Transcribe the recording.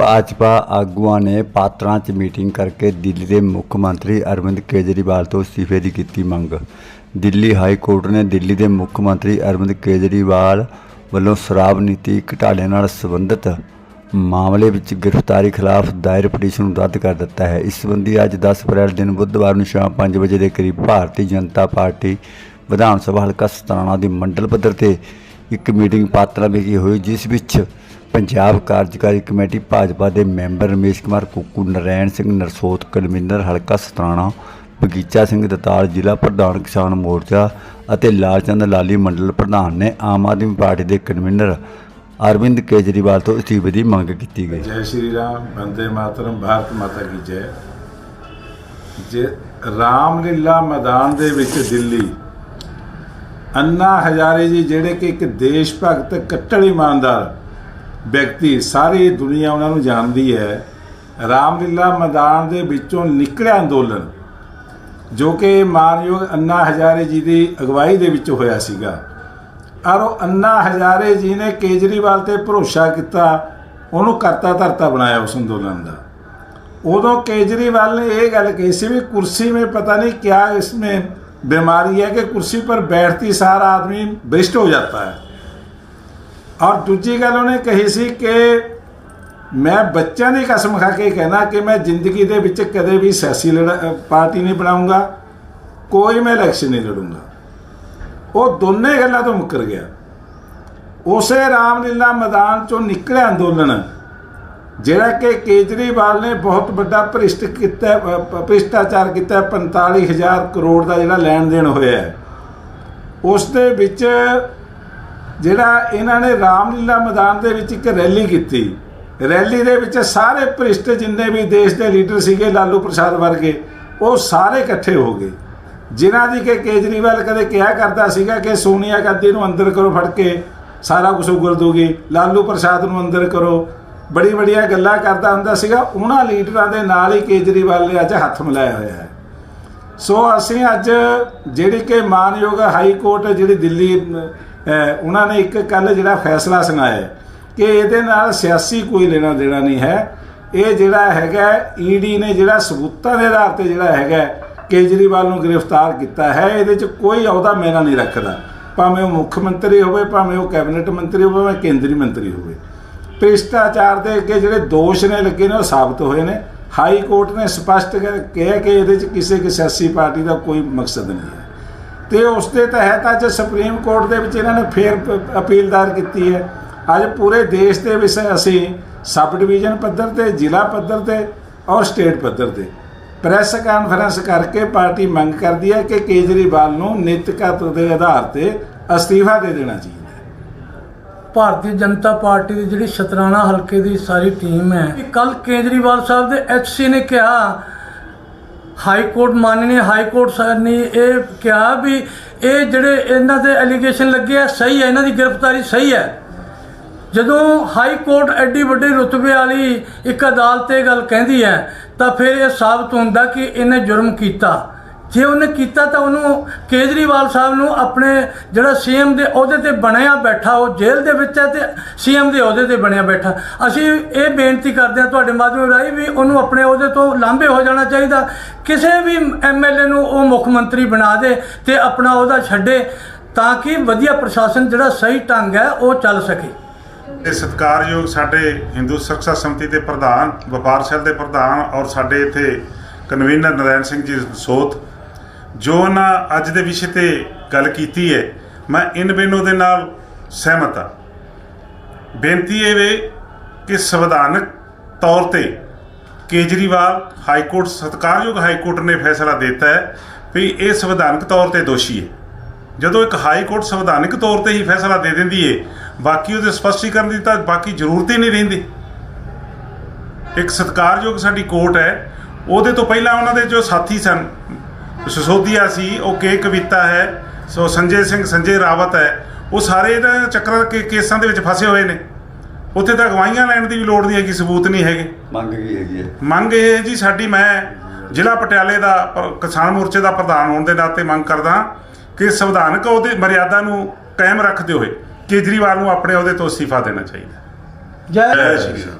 ਭਾਜਪਾ ਆਗੂਆਂ ਨੇ ਪਾਤਰਾਂ 'ਚ ਮੀਟਿੰਗ ਕਰਕੇ ਦਿੱਲੀ ਦੇ ਮੁੱਖ ਮੰਤਰੀ ਅਰਵਿੰਦ ਕੇਜਰੀਵਾਲ ਤੋਂ ਅਸਤੀਫੇ ਦੀ ਕੀਤੀ ਮੰਗ। ਦਿੱਲੀ ਹਾਈ ਕੋਰਟ ਨੇ ਦਿੱਲੀ ਦੇ ਮੁੱਖ ਮੰਤਰੀ ਅਰਵਿੰਦ ਕੇਜਰੀਵਾਲ ਵੱਲੋਂ ਸ਼ਰਾਬ ਨੀਤੀ ਘਟਾਲੇ ਨਾਲ ਸੰਬੰਧਿਤ ਮਾਮਲੇ ਵਿੱਚ ਗ੍ਰਿਫਤਾਰੀ ਖਿਲਾਫ ਦਾਇਰ ਪਟੀਸ਼ਨ ਨੂੰ ਰੱਦ ਕਰ ਦਿੱਤਾ ਹੈ। ਇਸ ਸੰਬੰਧੀ ਅੱਜ 10 ਅਪ੍ਰੈਲ ਦਿਨ ਬੁੱਧਵਾਰ ਨੂੰ ਸ਼ਾਮ 5 ਵਜੇ ਦੇ ਕਰੀਬ ਭਾਰਤੀ ਜਨਤਾ ਪਾਰਟੀ ਵਿਧਾਨ ਸਭਾ ਹਲਕਾ ਸਤਾਣਾ ਦੀ ਮੰਡਲ ਪੱਧਰ ਤੇ ਇੱਕ ਮੀਟਿੰਗ ਪਾਤਰਾਂ ਵਿਖੇ ਹੋਈ, ਜਿਸ ਵਿੱਚ ਪੰਜਾਬ ਕਾਰਜਕਾਰੀ ਕਮੇਟੀ ਭਾਜਪਾ ਦੇ ਮੈਂਬਰ ਰਮੇਸ਼ ਕੁਮਾਰ ਕੁੱਕੂ, ਨਰੈਣ ਸਿੰਘ, ਨਰਸੋਤ ਕਨਵੀਨਰ ਹਲਕਾ ਸਤਰਾਣਾ, ਬਗੀਚਾ ਸਿੰਘ ਦਤਾਲ ਜ਼ਿਲ੍ਹਾ ਪ੍ਰਧਾਨ ਕਿਸਾਨ ਮੋਰਚਾ ਅਤੇ ਲਾਲਚੰਦ ਲਾਲੀ ਮੰਡਲ ਪ੍ਰਧਾਨ ਨੇ ਆਮ ਆਦਮੀ ਪਾਰਟੀ ਦੇ ਕਨਵੀਨਰ ਅਰਵਿੰਦ ਕੇਜਰੀਵਾਲ ਤੋਂ ਅਸਤੀਫੇ ਦੀ ਮੰਗ ਕੀਤੀ ਗਈ। ਜੈ ਸ਼੍ਰੀ ਰਾਮ ਬੰਦੇ ਮਾਤਰਮ, ਭਾਰਤ ਮਾਤਾ ਕੀ ਜੈ। ਜੇ ਰਾਮਲੀਲਾ ਮੈਦਾਨ ਦੇ ਵਿੱਚ ਦਿੱਲੀ, ਅੰਨਾ ਹਜ਼ਾਰੇ ਜੀ ਜਿਹੜੇ ਕਿ ਇੱਕ ਦੇਸ਼ ਭਗਤ ਕੱਟੜ ਇਮਾਨਦਾਰ ਵਿਅਕਤੀ ਸਾਰੀ ਦੁਨੀਆ ਉਹਨਾਂ ਨੂੰ ਜਾਣਦੀ ਹੈ ਰਾਮਲੀਲਾ ਮੈਦਾਨ ਦੇ ਵਿੱਚੋਂ ਨਿਕਲਿਆ ਅੰਦੋਲਨ ਜੋ ਕਿ ਮਾਨਯੋਗ ਅੰਨਾ ਹਜ਼ਾਰੇ ਜੀ ਦੀ ਅਗਵਾਈ ਦੇ ਵਿੱਚ ਹੋਇਆ ਸੀਗਾ ਔਰ ਉਹ ਅੰਨਾ ਹਜ਼ਾਰੇ ਜੀ ਨੇ ਕੇਜਰੀਵਾਲ ਤੇ ਭਰੋਸਾ ਕੀਤਾ ਉਹਨੂੰ ਕਰਤਾ ਧਰਤਾ ਬਣਾਇਆ ਉਸ ਅੰਦੋਲਨ ਦਾ ਉਦੋਂ ਕੇਜਰੀਵਾਲ ਨੇ ਇਹ ਗੱਲ ਕਹੀ ਸੀ ਵੀ ਕੁਰਸੀ में पता नहीं क्या इसमें बीमारी है कि कुर्सी पर बैठती सारा आदमी भ्रष्ट हो जाता है ਔਰ ਦੂਜੀ ਗੱਲ ਉਹਨੇ ਕਹੀ ਸੀ ਕਿ ਮੈਂ ਬੱਚਿਆਂ ਦੀ ਕਸਮ ਖਾ ਕੇ ਕਹਿਣਾ ਕਿ ਮੈਂ ਜ਼ਿੰਦਗੀ ਦੇ ਵਿੱਚ ਕਦੇ ਵੀ ਸਿਆਸੀ ਲੜਾ- ਪਾਰਟੀ ਨਹੀਂ ਬਣਾਉਂਗਾ, ਕੋਈ ਮੈਂ ਇਲੈਕਸ਼ਨ ਨਹੀਂ ਲੜੂੰਗਾ। ਉਹ ਦੋਨੇ ਗੱਲਾਂ ਤੋਂ ਮੁੱਕਰ ਗਿਆ। ਉਸੇ ਰਾਮਲੀਲਾ ਮੈਦਾਨ ਚੋਂ ਨਿਕਲਿਆ ਅੰਦੋਲਨ, ਜਿਹੜਾ ਕਿ ਕੇਜਰੀਵਾਲ ਨੇ ਬਹੁਤ ਵੱਡਾ ਭ੍ਰਿਸ਼ਟ ਕੀਤਾ ਭ੍ਰਿਸ਼ਟਾਚਾਰ ਕੀਤਾ 45000 ਕਰੋੜ ਦਾ ਜਿਹੜਾ ਲੈਣ ਦੇਣ ਹੋਇਆ ਉਸ ਦੇ ਵਿੱਚ ਜਿਹੜਾ ਇਹਨਾਂ ਨੇ ਰਾਮਲੀਲਾ ਮੈਦਾਨ ਦੇ ਵਿੱਚ ਇੱਕ ਰੈਲੀ ਕੀਤੀ। ਰੈਲੀ ਦੇ ਵਿੱਚ ਸਾਰੇ ਭ੍ਰਿਸ਼ਟ ਜਿੰਨੇ ਵੀ ਦੇਸ਼ ਦੇ ਲੀਡਰ ਸੀਗੇ, ਲਾਲੂ ਪ੍ਰਸਾਦ ਵਰਗੇ, ਉਹ ਸਾਰੇ ਇਕੱਠੇ ਹੋ ਗਏ। ਜਿਨ੍ਹਾਂ ਦੀ ਕਿ ਕੇਜਰੀਵਾਲ ਕਦੇ ਕਿਹਾ ਕਰਦਾ ਸੀਗਾ ਕਿ ਸੋਨੀਆ ਗਾਂਧੀ ਨੂੰ ਅੰਦਰ ਕਰੋ ਫੜ ਕੇ, ਸਾਰਾ ਕੁਝ ਉਗਰ ਦੋਗੇ ਲਾਲੂ ਪ੍ਰਸਾਦ ਨੂੰ ਅੰਦਰ ਕਰੋ। ਬੜੀ ਬੜੀਆਂ ਗੱਲਾਂ ਕਰਦਾ ਹੁੰਦਾ ਸੀਗਾ। ਉਹਨਾਂ ਲੀਡਰਾਂ ਦੇ ਨਾਲ ਹੀ ਕੇਜਰੀਵਾਲ ਨੇ ਅੱਜ ਹੱਥ ਮਿਲਾਇਆ ਹੋਇਆ ਹੈ। ਸੋ ਅਸੀਂ ਅੱਜ ਜਿਹੜੀ ਕਿ ਮਾਨਯੋਗ ਹਾਈ ਕੋਰਟ ਜਿਹੜੀ ਦਿੱਲੀ ਉਹਨਾਂ ਨੇ ਇੱਕ ਕੱਲ ਜਿਹੜਾ ਫੈਸਲਾ ਸੁਣਾਇਆ ਕਿ ਇਹਦੇ ਨਾਲ ਸਿਆਸੀ ਕੋਈ ਲੈਣਾ ਦੇਣਾ ਨਹੀਂ ਹੈ। ਇਹ ਜਿਹੜਾ ਹੈਗਾ ਈਡੀ ਨੇ ਜਿਹੜਾ ਸਬੂਤਾਂ ਦੇ ਆਧਾਰ ਤੇ ਜਿਹੜਾ ਹੈਗਾ, ਕੇਜਰੀਵਾਲ ਨੂੰ ਗ੍ਰਿਫਤਾਰ ਕੀਤਾ ਹੈ। ਇਹਦੇ 'ਚ ਕੋਈ ਅਹੁਦਾ ਮੇਰਾ ਨਹੀਂ ਰੱਖਦਾ। ਭਾਵੇਂ ਉਹ ਮੁੱਖ ਮੰਤਰੀ ਹੋਵੇ, ਭਾਵੇਂ ਉਹ ਕੈਬਨਿਟ ਮੰਤਰੀ ਹੋਵੇ, ਭਾਵੇਂ ਕੇਂਦਰੀ ਮੰਤਰੀ ਹੋਵੇ। ਭ੍ਰਿਸ਼ਟਾਚਾਰ ਦੇ ਅੱਗੇ ਜਿਹੜੇ ਦੋਸ਼ ਨੇ, ਲੱਗੇ ਨੇ, ਉਹ ਸਾਬਤ ਹੋਏ ਨੇ। ਹਾਈ ਕੋਰਟ ਨੇ ਸਪਸ਼ਟ ਕਿਹਾ ਕਿ ਇਹਦੇ 'ਚ ਕਿਸੇ ਕਿ ਸਿਆਸੀ ਪਾਰਟੀ ਦਾ ਕੋਈ ਮਕਸਦ ਨਹੀਂ ਹੈ। ਤੇ ਉਸ ਦੇ ਤਹਿਤ ਅੱਜ ਸੁਪਰੀਮ ਕੋਰਟ ਦੇ ਵਿੱਚ ਇਹਨਾਂ ਨੇ ਫੇਰ ਪ- ਅਪੀਲ ਦਾਇਰ ਕੀਤੀ ਹੈ। ਅੱਜ ਪੂਰੇ ਦੇਸ਼ ਦੇ ਵਿੱਚ ਅਸੀਂ ਸਬ ਡਿਵੀਜ਼ਨ ਪੱਧਰ ਤੇ, ਜ਼ਿਲ੍ਹਾ ਪੱਧਰ ਤੇ ਔਰ ਸਟੇਟ ਪੱਧਰ ਤੇ ਪ੍ਰੈਸ ਕਾਨਫਰੰਸ ਕਰਕੇ ਪਾਰਟੀ ਮੰਗ ਕਰਦੀ ਹੈ ਕਿ ਕੇਜਰੀਵਾਲ ਨੂੰ ਨੈਤਿਕਤ ਦੇ ਆਧਾਰ ਤੇ ਅਸਤੀਫਾ ਦੇ ਦੇਣਾ ਚਾਹੀਦਾ ਭਾਰਤੀ ਜਨਤਾ ਪਾਰਟੀ ਦੀ ਜਿਹੜੀ ਸ਼ਤਰਾਣਾ ਹਲਕੇ ਦੀ ਸਾਰੀ ਟੀਮ ਹੈ ਕੱਲ ਕੇਜਰੀਵਾਲ ਸਾਹਿਬ ਦੇ ਐਚਸੀ ਨੇ ਕਿਹਾ ਹਾਈ ਕੋਰਟ ਮਾਨਨੀ, ਹਾਈ ਕੋਰਟ ਸਾਹਿਬ ਨੇ ਇਹ ਕਿਹਾ ਵੀ ਇਹ ਜਿਹੜੇ ਇਹਨਾਂ ਦੇ ਐਲੀਗੇਸ਼ਨ ਲੱਗੇ ਆ, ਸਹੀ ਹੈ, ਇਹਨਾਂ ਦੀ ਗ੍ਰਿਫਤਾਰੀ ਸਹੀ ਹੈ। ਜਦੋਂ ਹਾਈ ਕੋਰਟ ਐਡੀ ਵੱਡੇ ਰੁਤਬੇ ਵਾਲੀ ਇੱਕ ਅਦਾਲਤ ਇਹ ਗੱਲ ਕਹਿੰਦੀ ਹੈ, ਤਾਂ ਫਿਰ ਇਹ ਸਾਬਤ ਹੁੰਦਾ ਕਿ ਇਹਨੇ ਜੁਰਮ ਕੀਤਾ। ਜੇ ਉਹਨੇ ਕੀਤਾ ਤਾਂ ਉਹਨੂੰ ਕੇਜਰੀਵਾਲ ਸਾਹਿਬ ਨੂੰ ਆਪਣੇ ਜਿਹੜਾ ਸੀਐਮ ਦੇ ਅਹੁਦੇ ਤੇ ਬਣਿਆ ਬੈਠਾ, ਉਹ ਜੇਲ੍ਹ ਦੇ ਵਿੱਚ ਹੈ ਤੇ ਸੀਐਮ ਦੇ ਅਹੁਦੇ ਤੇ ਬਣਿਆ ਬੈਠਾ। ਅਸੀਂ ਇਹ ਬੇਨਤੀ ਕਰਦੇ ਹਾਂ ਤੁਹਾਡੇ ਮਾਧਿਅਮ ਰਾਹੀਂ ਵੀ ਉਹਨੂੰ ਆਪਣੇ ਅਹੁਦੇ ਤੋਂ ਲਾਂਭੇ ਹੋ ਜਾਣਾ ਚਾਹੀਦਾ। ਕਿਸੇ ਵੀ ਐਮਐਲਏ ਨੂੰ ਉਹ ਮੁੱਖ ਮੰਤਰੀ ਬਣਾ ਦੇ ਤੇ ਆਪਣਾ ਅਹੁਦਾ ਛੱਡੇ ਤਾਂ ਕਿ ਵਧੀਆ ਪ੍ਰਸ਼ਾਸਨ ਜਿਹੜਾ ਸਹੀ ਢੰਗ ਹੈ, ਉਹ ਚੱਲ ਸਕੇ। ਤੇ ਸਤਿਕਾਰਯੋਗ ਸਾਡੇ ਹਿੰਦੂ ਸੁਰੱਖਿਆ ਸਮਿਤੀ ਦੇ ਪ੍ਰਧਾਨ, ਵਪਾਰ ਸੈੱਲ ਦੇ ਪ੍ਰਧਾਨ ਔਰ ਸਾਡੇ ਇੱਥੇ ਕਨਵੀਨਰ ਨਰੈਣ ਸਿੰਘ ਜੀ ਸੋਤ ਜੋ ਉਹਨਾਂ ਅੱਜ ਦੇ ਵਿਸ਼ੇ ਤੇ ਗੱਲ ਕੀਤੀ ਹੈ, ਮੈਂ ਇਨ ਬਿਨੋ ਦੇ ਨਾਲ ਸਹਿਮਤ ਹਾਂ। ਬੇਨਤੀ ਇਹ ਵੇ ਕਿ ਸੰਵਿਧਾਨਕ ਤੌਰ ਤੇ ਕੇਜਰੀਵਾਲ ਹਾਈ ਕੋਰਟ, ਸਤਿਕਾਰਯੋਗ ਹਾਈ ਕੋਰਟ ਨੇ ਫੈਸਲਾ ਦਿੱਤਾ ਹੈ ਵੀ ਇਹ ਸੰਵਿਧਾਨਕ ਤੌਰ ਤੇ ਦੋਸ਼ੀ ਹੈ। ਜਦੋਂ ਇੱਕ ਹਾਈ ਕੋਰਟ ਸੰਵਿਧਾਨਕ ਤੌਰ ਤੇ ਹੀ ਫੈਸਲਾ ਦੇ ਦਿੰਦੀ ਏ ਬਾਕੀ ਉਹਦੇ ਸਪਸ਼ਟੀਕਰਨ ਦੀ ਤਾਂ ਬਾਕੀ ਜ਼ਰੂਰਤ ਹੀ ਨਹੀਂ ਰਹਿੰਦੀ। ਇੱਕ ਸਤਿਕਾਰਯੋਗ ਸਾਡੀ ਕੋਰਟ ਹੈ, ਉਹਦੇ ਤੋਂ ਪਹਿਲਾਂ ਉਹਨਾਂ ਦੇ ਜੋ ਸਾਥੀ ਸਨ ਸਿਸੋਦੀਆ ਸੀ ਉਹ ਕੇ ਕਵਿਤਾ ਹੈ ਸੋ ਸੰਜੇ ਸਿੰਘ ਸੰਜੇ ਰਾਵਤ ਹੈ ਉਹ ਸਾਰੇ ਇਹਨਾਂ ਚੱਕਰਾਂ ਕੇ ਕੇਸਾਂ ਦੇ ਵਿੱਚ ਫਸੇ ਹੋਏ ਨੇ। ਉੱਥੇ ਤਾਂ ਗਵਾਹੀਆਂ ਲੈਣ ਦੀ ਵੀ ਲੋੜ ਨਹੀਂ ਹੈਗੀ ਸਬੂਤ ਨਹੀਂ ਹੈਗੇ। ਮੰਗ ਕੀ ਹੈਗੀ ਹੈ? ਮੰਗ ਇਹ ਹੈ ਜੀ ਸਾਡੀ ਮੈਂ ਜ਼ਿਲ੍ਹਾ ਪਟਿਆਲੇ ਦਾ ਕਿਸਾਨ ਮੋਰਚੇ ਦਾ ਪ੍ਰਧਾਨ ਹੋਣ ਦੇ ਨਾਤੇ ਮੰਗ ਕਰਦਾ ਕਿ ਸੰਵਿਧਾਨਕ ਉਹਦੇ ਮਰਿਆਦਾ ਨੂੰ ਕਾਇਮ ਰੱਖਦੇ ਹੋਏ ਕੇਜਰੀਵਾਲ ਨੂੰ ਆਪਣੇ ਅਹੁਦੇ ਤੋਂ ਅਸਤੀਫਾ ਦੇਣਾ ਚਾਹੀਦਾ। ਜੈ ਜੈ ਸ਼੍ਰੀ ਰਾਮ।